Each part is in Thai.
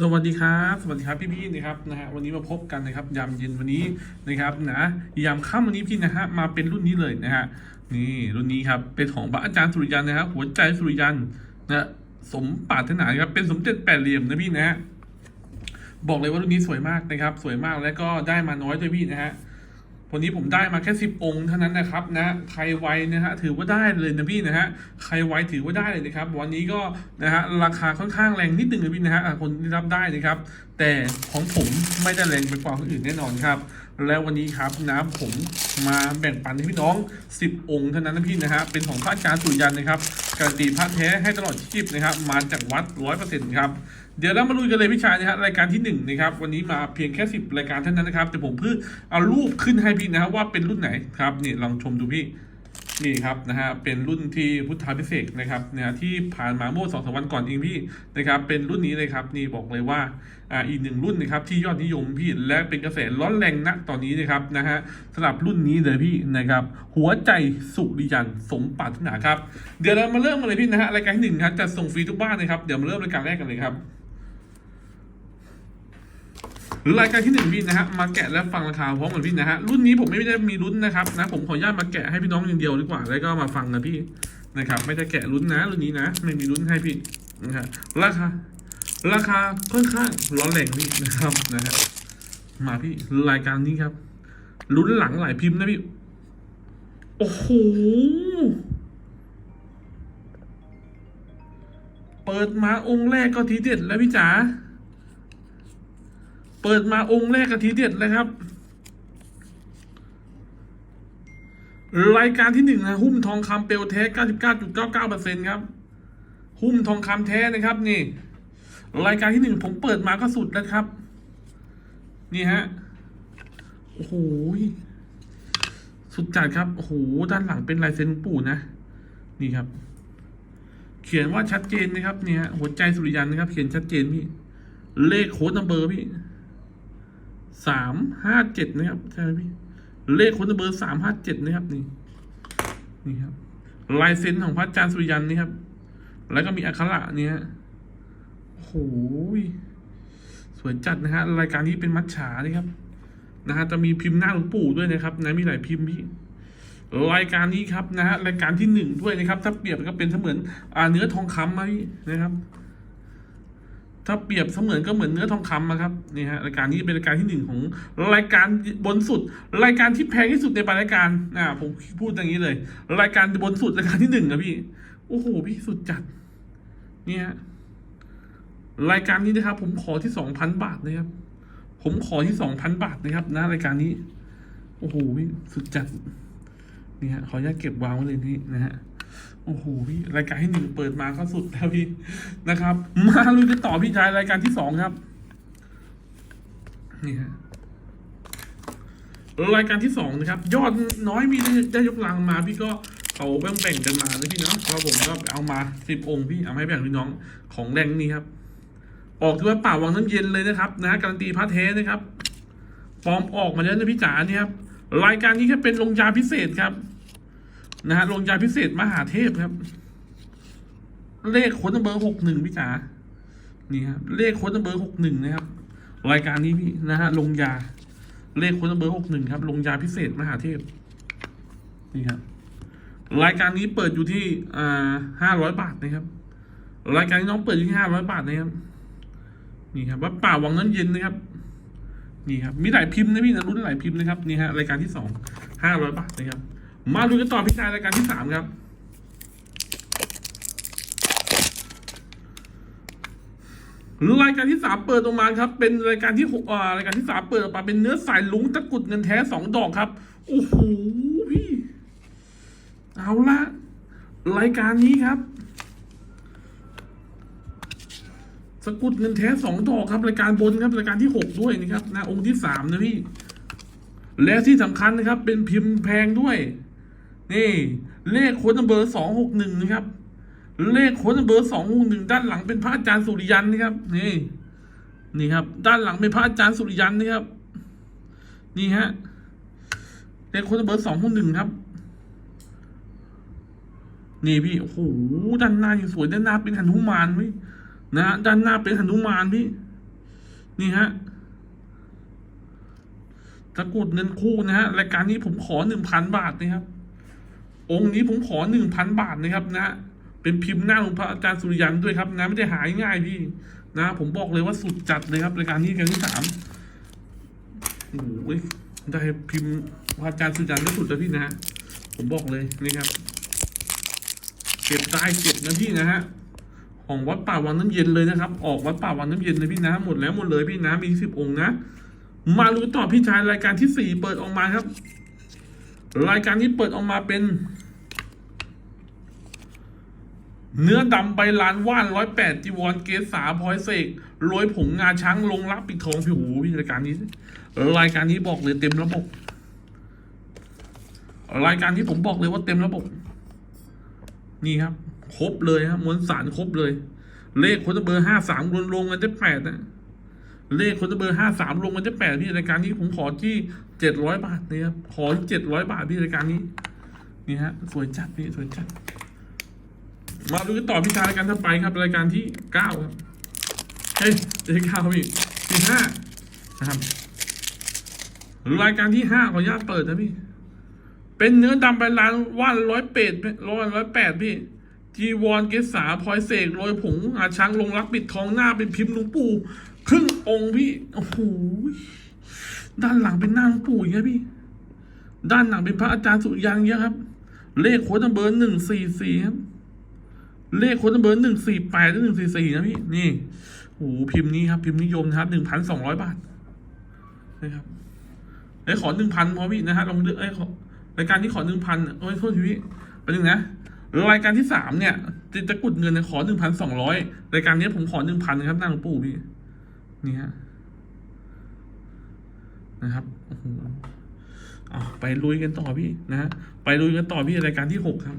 สวัสดีครับ สวัสดีครับพี่ๆนะครับนะฮะวันนี้มาพบกันนะครับยามเย็นวันนี้นะครับนะยามค่ำวันนี้พี่นะฮะมาเป็นรุ่นนี้เลยนะฮะนี่รุ่นนี้ครับเป็นของพระอาจารย์สุริยันนะครับหัวใจสุริยันนะสมปรารถนาครับเป็นสมเด็จแปดเหลี่ยมนะพี่นะฮะบอกเลยว่ารุ่นนี้สวยมากนะครับ สวยมากแล้วก็ได้มาน้อยด้วยพี่นะฮะ วันนี้ผมได้มาแค่สิบองค์เท่านั้นนะครับนะใครไวนะฮะถือว่าได้เลยนะพี่นะฮะใครไวถือว่าได้เลยนะครับ วันนี้ก็นะฮะราคาค่อนข้างแรงนิดนึงนะพี่นะฮะคนที่รับได้นะครับ แต่ของผมไม่ได้แรงไปกว่าคนอื่นแน่นอนครับแล้ววันนี้ครับนะผมมาแบ่งปันให้พี่น้อง 10 องค์เท่านั้นนะพี่นะฮะเป็นของพระอาจารย์สุยันนะครับการันตีพระแท้ให้ตลอดชีพนะครับ มาจากวัดร้อยเปอร์เซ็นต์ครับ เดี๋ยวเรามาลุยกันเลยพี่ชายนะฮะรายการที่หนึ่งนะครับวันนี้มาเพียงแค่สิบรายการเท่านั้นนะครับแต่ผมเพิ่งเอารูปขึ้นให้พี่นะฮะว่าเป็นรุ่นไหนครับนี่ลองชมดูพี่นี่ครับนะฮะเป็นรุ่นที่พุทธาพิเศษนะครับนะฮะที่ผ่านมาเมื่อสองสามวันก่อนเองพี่นะครับเป็นรุ่นนี้เลยครับนี่บอกเลยว่าอ่าอีกหนึ่งรุ่นนะครับที่ยอดนิยมพี่และเป็นกระแสร้อนแรงณตอนนี้นะครับนะฮะสำหรับรุ่นนี้เลยพี่นะครับหัวใจสุริยันสมปรารถนาครับเดี๋ยวเรามาเริ่มกันเลยพี่นะฮะรายการที่หนึ่งครับจะส่งฟรีทุกบ้านนะครับเดี๋ยวมาเริ่มรายการแรกกันเลยครับ รายการที่หนึ่งพี่นะฮะมาแกะและฟังราคาพร้อมกันพี่นะฮะรุ่นนี้ผมไม่ได้มีรุ่นนะครับนะผมขออนุญาตมาแกะให้พี่น้องอย่างเดียวดีกว่าแล้วก็มาฟังนะพี่นะครับไม่ได้แกะรุ่นนะรุ่นนี้นะไม่มีรุ่นให้พี่นะครับราคาราคาค่อนข้างร้อนแรงพี่นะครับนะฮะมาพี่รายการนี้ครับลุ้นหลังหลายพิมพ์นะพี่ โอ้โห เปิดมาองค์แรกก็ทีเด็ดแล้วพี่จ๋า เปิดมาองค์แรกกะทีเด็ดเลยครับ รายการที่หนึ่งนะหุ้มทองคำเปลวแท้ 99.99%ครับ หุ้มทองคำแท้นะครับนี่ รายการที่หนึ่งผมเปิดมาก็สุดแล้วครับ นี่ฮะ โอ้โหสุดจัดครับโอ้โหด้านหลังเป็นลายเซ็นปู่นะ นี่ครับ เขียนว่าชัดเจนนะครับ เนี่ยฮะหัวใจสุริยันนะครับ เขียนชัดเจนพี่ เลขโค้ดนัมเบอร์พี่ สามห้าเจ็ดนะครับใช่ไหมพี่เลขคนเบอร์สามห้าเจ็ดนะครับนี่นี่ครับลายเซ็นของพระอาจารย์สุริยันนี่ครับ แล้วก็มีอักขระเนี่ยโอ้โหสวยจัดนะฮะรายการนี้เป็นมัดฉานี่ครับนะฮะจะมีพิมพ์หน้าหลวงปู่ด้วยนะครับนะมีหลายพิมพ์พี่รายการนี้ครับนะฮะรายการที่หนึ่งด้วยนะครับ ถ้าเปรียบก็เป็นเสมือนอ่าเนื้อทองคำไหมนะครับ ถ้าเปรียบเสมือนก็เหมือนเนื้อทองคำนะครับนี่ฮะรายการนี้เป็นรายการที่หนึ่งของรายการบนสุด รายการที่แพงที่สุดในรายการอ่าผมพูดอย่างนี้เลย รายการบนสุดรายการที่หนึ่งนะพี่โอ้โหพี่สุดจัดนี่ฮะรายการนี้นะครับ ผมขอที่สองพันบาทนะครับ ผมขอที่สองพันบาทนะครับนะรายการนี้ โอ้โหพี่สุดจัดนี่ฮะขออนุญาตเก็บวางไว้เลยนี่นะฮะ โอ้โหพี่รายการที่หนึ่งเปิดมาก็สุดแล้วพี่นะครับ มาลุยกันต่อพี่ชายรายการที่สองครับนี่ฮะรายการที่สองนะครับ ยอดน้อยมีได้ยกลังมา พี่ก็เขาแบ่งแบงๆกันมานะพี่เนาะเพราะผมก็เอามาสิบองค์พี่เอามาให้แบ่งพี่น้องของแรงนี้ครับ ออกที่ว่าป่าวังน้ำเย็นเลยนะครับ นะการันตีพระเทสนะครับฟอร์มออกมาแล้วนะพี่จ๋าเนี่ยครับรายการนี้แค่เป็นลงยาพิเศษครับ นะฮะลงยาพิเศษมหาเทพครับ เลขค้นเบอร์หกหนึ่งพี่จ๋านี่ครับเลขค้นเบอร์หกหนึ่งนะครับ รายการนี้พี่นะฮะลงยา เลขค้นเบอร์หกหนึ่งครับ ลงยาพิเศษมหาเทพ นี่ครับ รายการนี้เปิดอยู่ที่อ่าห้าร้อยบาทนะครับ รายการนี้น้องเปิดอยู่ที่ห้าร้อยบาทนะครับ นี่ครับว่าป่าวังน้ำเย็นนะครับนี่ครับมีหลายพิมพ์นะพี่นะรุ่นหลายพิมพ์นะครับนี่ฮะรายการที่สองห้าร้อยบาทนะครับ มาดูกันต่อพี่ชายรายการที่สามครับ รายการที่สามเปิดออกมาครับ เป็นรายการที่หกอ่ารายการที่สามเปิดออกมาเป็นเนื้อสายลุงตะกุดเงินแท้สองดอกครับโอ้โหพี่เอาละรายการนี้ครับ สกุดเงินแท้สองดอกครับรายการบนครับรายการที่หกด้วยนะครับนะองค์ที่สามนะพี่และที่สำคัญนะครับ เป็นพิมพ์แพงด้วย นี่เลขโค้ดเบอร์สองหกหนึ่งนะครับ เลขโค้ดเบอร์สองหกหนึ่งด้านหลังเป็นพระอาจารย์สุริยันนะครับ นี่ นี่ครับ ด้านหลังเป็นพระอาจารย์สุริยันนะครับ นี่ฮะเลขโค้ดเบอร์สองหกหนึ่งครับ นี่พี่โอ้โหด้านหน้ายังสวยด้านหน้าเป็นหนุมานพี่นะด้านหน้าเป็นหนุมานพี่ นี่ฮะตะกุดเงินคู่นะฮะรายการนี้ผมขอหนึ่งพันบาทนะครับ องค์นี้ผมขอหนึ่งพันบาทนะครับนะ เป็นพิมพ์หน้าของพระอาจารย์สุริยันด้วยครับนะไม่ได้หายง่ายพี่นะ ผมบอกเลยว่าสุดจัดเลยครับรายการนี้การที่สามโอ้ยได้พิมพ์พระอาจารย์สุริยันก็สุดแล้วพี่นะ ผมบอกเลยนี่ครับเก็บได้เก็บนะพี่นะฮะของวัดป่าวังน้ำเย็นเลยนะครับ ออกวัดป่าวังน้ำเย็นเลยพี่นะ หมดแล้วหมดเลยพี่นะ มีสิบองค์นะ มารู้ต่อพี่ชายรายการที่สี่เปิดออกมาครับ รายการนี้เปิดออกมาเป็น เนื้อดำใบลานว่านร้อยแปดจีวรเกษาพลอยเสกโรยผงงาช้างลงรับปิดทองผิวพี่รายการนี้ รายการนี้บอกเลยเต็มระบบ รายการที่ผมบอกเลยว่าเต็มระบบ นี่ครับ ครบเลยครับมวลสารครบเลย เลขคนเบอร์ห้าสามรวมลงกันได้แปดนะเลขคนเบอร์ห้าสามลงกันได้แปดพี่รายการนี้ผมขอที่เจ็ดร้อยบาทนะครับขอเจ็ดร้อยบาทพี่รายการนี้ นี่ฮะ สวยจัดพี่สวยจัด มาดูกันต่อพี่ชารายการถัดไปครับ รายการที่เก้าครับ เฮ้ยจะที่เก้าครับพี่ที่ห้านะครับรายการที่ห้าขออนุญาตเปิดนะพี่ เป็นเนื้อดำใบลานว่านร้อยเป็ดร้อยร้อยแปดพี่จีวรเกษาพลอยเสกโรยผงอาช้างลงรักปิดทองหน้าเป็นพิมพ์หลวงปู่ครึ่งองค์พี่โอ้โหด้านหลังเป็นหน้าหลวงปู่อย่างเงี้ยพี่ ด้านหลังเป็นพระอาจารย์สุยังเงี้ยครับ เลขโค้ดเบอร์หนึ่งสี่สี่ครับ เลขค้นเบอร์หนึ่งสี่แปดหรือหนึ่งสี่สี่นะพี่ นี่โอ้โหพิมพ์นี้ครับ พิมพ์นิยมนะครับหนึ่งพันสองร้อยบาทนะครับไอ้ขอหนึ่งพันพอพี่นะฮะลองเลือกไอ้ขอรายการที่ขอหนึ่งพันโอ้ยโทษทีพี่ไปหนึ่งนะรายการที่สามเนี่ยจะจะกุดเงินขอหนึ่งพันสองร้อยรายการนี้ผมขอหนึ่งพันครับน้างปู่พี่นี่ฮะนะครับโอ้โหเอาไปลุยกันต่อพี่นะฮะไปลุยกันต่อพี่รายการที่หกครับ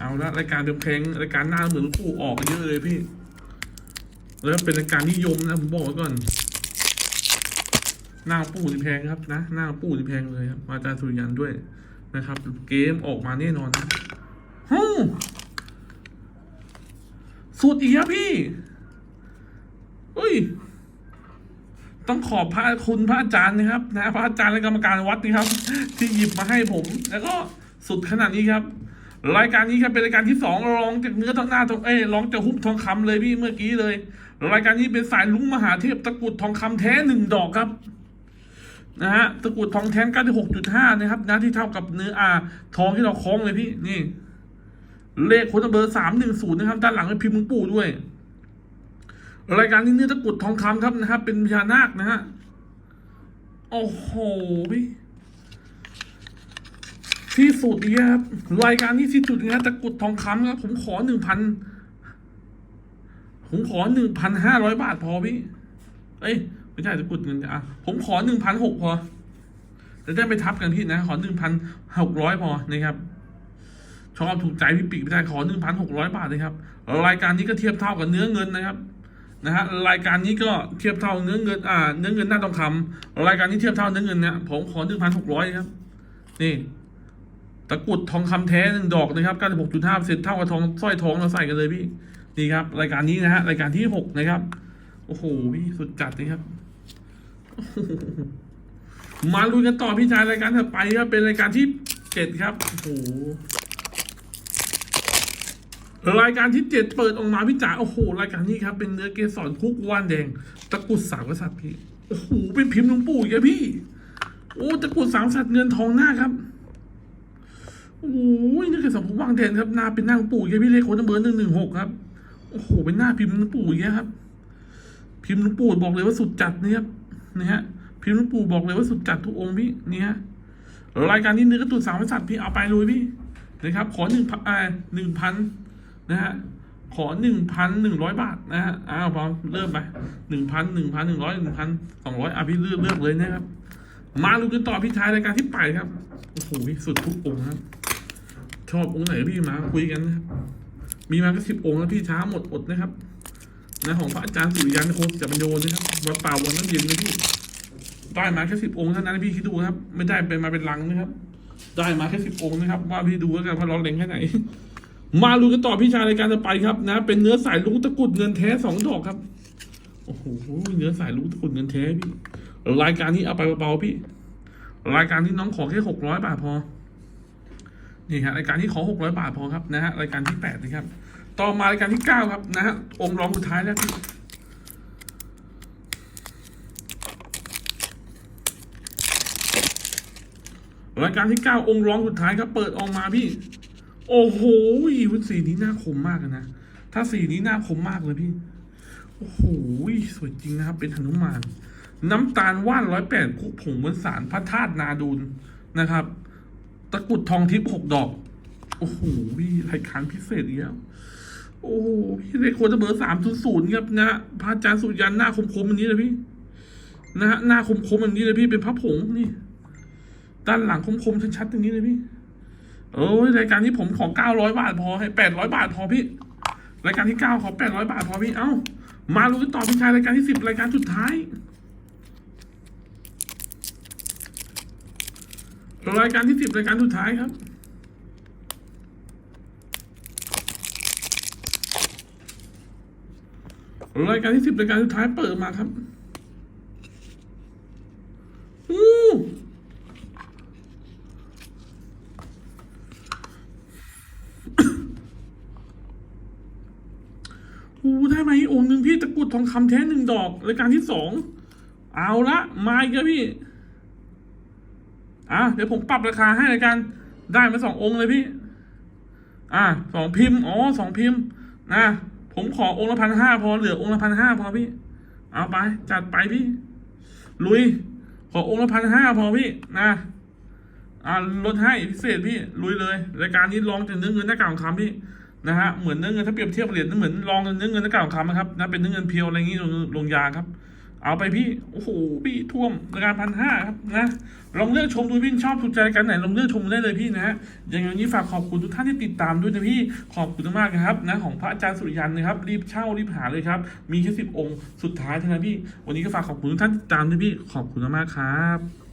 เอาละรายการเดิมเพลงรายการหน้าเหมือนหลวงปู่ออกกันเยอะเลยพี่ แล้วเป็นรายการนิยมนะผมบอกไว้ก่อน หน้าปู่นี่แพงครับนะ หน้าปู่นี่แพงเลยครับอาจารย์สุริยันด้วยนะครับ เกมออกมาแน่นอนนะฮู้สุดอีกครับพี่เฮ้ย ต้องขอบพระคุณพระอาจารย์นะครับ นะ พระอาจารย์และกรรมการวัดนี่ครับ ที่หยิบมาให้ผม แล้วก็สุดขนาดนี้ครับ รายการนี้ครับเป็นรายการที่สองรองจากเนื้อทองหน้าทองเอ้ยรองจากหุ้มทองคำเลยพี่เมื่อกี้เลย รายการนี้เป็นสายลุ้งมหาเทพตะกุดทองคำแท้หนึ่งดอกครับนะฮะตะกุดทองแท้กันที่หกจุดห้านะครับนะที่เท่ากับเนื้ออาทองที่เราคล้องเลยพี่นี่ เลขคนเบอร์สามหนึ่งศูนย์นะครับ ด้านหลังเป็นพิมพ์หลวงปู่ด้วย รายการนี้เนื้อตะกุดทองคำครับนะครับเป็นพญานาคนะฮะโอ้โหพี่ ที่สุดนี่ครับรายการนี้ที่สุดนะตะกรุดทองคำครับผมขอหนึ่งพันผมขอหนึ่งพันห้าร้อยบาทพอพี่ เอ้ยไม่ใช่ตะกรุดเงินอะผมขอหนึ่งพันหกพอจะได้ไม่ทับกันพี่นะ ขอหนึ่งพันหกร้อยพอนะครับชอบถูกใจพี่ปีกไม่ได้ขอหนึ่งพันหกร้อยบาทเลยครับรายการนี้ก็เทียบเท่ากับเนื้อเงินนะครับนะฮะรายการนี้ก็เทียบเท่าเนื้อเงิน อ่า เนื้อเงินหน้าทองคำรายการนี้เทียบเท่าเนื้อเงินเนี่ยผมขอหนึ่งพันหกร้อยครับ นี่ ตะกรุดทองคำแท้หนึ่งดอกนะครับเก้าสิบหกจุดห้าเซนเท่ากับทองสร้อยทองเราใส่กันเลยพี่นี่ครับ รายการนี้นะฮะรายการที่หกนะครับโอ้โหพี่สุดจัดเลยครับมาลุยกันต่อพี่ชายรายการถัดไปครับเป็นรายการที่เจ็ดครับโอ้โหรายการที่เจ็ดเปิดออกมาพี่จ๋าโอ้โห รายการนี้ครับ เป็นเนื้อเกสรคุกว่านแดง ตะกรุดสามกษัตริย์พี่โอ้โหเป็นพิมพ์หลวงปู่อีกพี่ โอ้ตะกรุดสามกษัตริย์เงินทองหน้าครับ โอ้ยนี่คือสมภพว่างแดนครับหน้าเป็นหน้าหลวงปู่แกพี่เลขโค้ดเบอร์หนึ่งหนึ่งหกครับ โอ้โหเป็นหน้าพิมพ์หลวงปู่อย่างเงี้ยครับ พิมพ์หลวงปู่บอกเลยว่าสุดจัดนะครับนะฮะพิมพ์หลวงปู่บอกเลยว่าสุดจัดทุกองค์พี่นี่ฮะรายการนี้เนื้อกระตุ้นสามกษัตริย์พี่เอาไปเลยพี่นะครับ ขอหนึ่งพันหนึ่งพันนะฮะขอหนึ่งพันหนึ่งร้อยบาทนะฮะอ้าวพอมเริ่มไปหนึ่งพันหนึ่งพันหนึ่งร้อยหนึ่งพันสองร้อยอะพี่เลือกเลือกเลยนะครับมาดูกันต่อพี่ชายรายการที่ไปครับโอ้โหสุดทุกองค์ครับ ชอบองค์ไหนพี่มาคุยกันนะครับ มีมาก็สิบองค์แล้วพี่ช้าหมดอดนะครับนะของพระอาจารย์สุริยันโคจับปัญโยนะครับวัดป่าวันนั้นเย็นนะพี่ได้มาแค่สิบองค์เท่านั้นพี่คิดดูครับ ไม่ได้เป็นมาเป็นลังนะครับ ได้มาแค่สิบองค์นะครับ ว่าพี่ดูแล้วกันว่าร้อนแรงแค่ไหน มาดูกันต่อพี่ชายรายการจะไปครับ นะ เป็นเนื้อสายลุงตะกุดเงินแท้สองดอกครับโอ้โหเนื้อสายลูกตะกุดเงินแท้พี่รายการนี้เอาไปเบาๆพี่ รายการที่น้องขอแค่หกร้อยบาทพอ นี่ฮะรายการที่ขอหกร้อยบาทพอครับนะฮะรายการที่แปดนะครับ ต่อมารายการที่เก้าครับนะฮะองค์รองสุดท้ายแล้วพี่รายการที่เก้าองค์รองสุดท้ายครับเปิดออกมาพี่ โอ้โหวุ้นสีนี้น่าคมมากนะ ถ้าสีนี้น่าคมมากเลยพี่ โอ้โหสวยจริงนะครับ เป็นหนุมาน น้ำตาลว่านร้อยแปดคุกผงบนสารพระธาตุนาดูลนะครับ ตะกรุดทองทิพย์หกดอก โอ้โหพี่รายการพิเศษอีกแล้วโอ้โหพี่เลขควรจะเบอร์สามศูนย์ศูนย์ครับนะพระอาจารย์สุยันหน้าคมๆอย่างนี้เลยพี่นะฮะหน้าคมๆอย่างนี้เลยพี่เป็นพระผงนี่ ด้านหลังคมๆชัดๆอย่างนี้เลยพี่เอ้ยรายการที่ผมขอเก้าร้อยบาทพอให้แปดร้อยบาทพอพี่ รายการที่เก้าขอแปดร้อยบาทพอพี่เอ้ามาลุ้นต่อพี่ชายรายการที่สิบรายการสุดท้าย รายการที่สิบรายการสุดท้ายครับรายการที่สิบรายการสุดท้ายเปิดมาครับอู้อู้ได้ไหมองค์หนึ่งพี่ตะกรุดทองคำแท้หนึ่งดอกรายการที่สองเอาละมาอีกแล้วพี่ อะเดี๋ยวผมปรับราคาให้รายการได้มาสององค์เลยพี่ อะสองพิมพ์ อ๋อสองพิมพ์ นะ ผมขอองค์ละพันห้าพอเหลือองค์ละพันห้าพอพี่ เอาไป จัดไปพี่ ลุย ขอองค์ละพันห้าพอพี่ นะ อ่าลดให้พิเศษพี่ ลุยเลยรายการนี้ลองจากเนื้อเงินหน้ากากทองคำพี่นะฮะเหมือนเนื้อเงินถ้าเปรียบเทียบเหรียญเหมือนลองเนื้อเงินหน้ากากทองคำนะครับนะเป็นเนื้อเงินเพียวอะไรอย่างงี้ลงลงยาครับ เอาไปพี่ โอ้โห พี่ท่วมรายการพันห้าครับนะ ลองเลือกชมดูพี่ชอบถูกใจกันไหนลองเลือกชมได้เลยพี่นะฮะอย่างนี้ฝากขอบคุณทุกท่านที่ติดตามด้วยนะพี่ ขอบคุณมากนะครับนะของพระอาจารย์สุริยันนะครับ รีบเช่ารีบหาเลยครับ มีแค่สิบองค์สุดท้ายเท่านั้นพี่ วันนี้ก็ฝากขอบคุณทุกท่านติดตามด้วยพี่ ขอบคุณมากครับ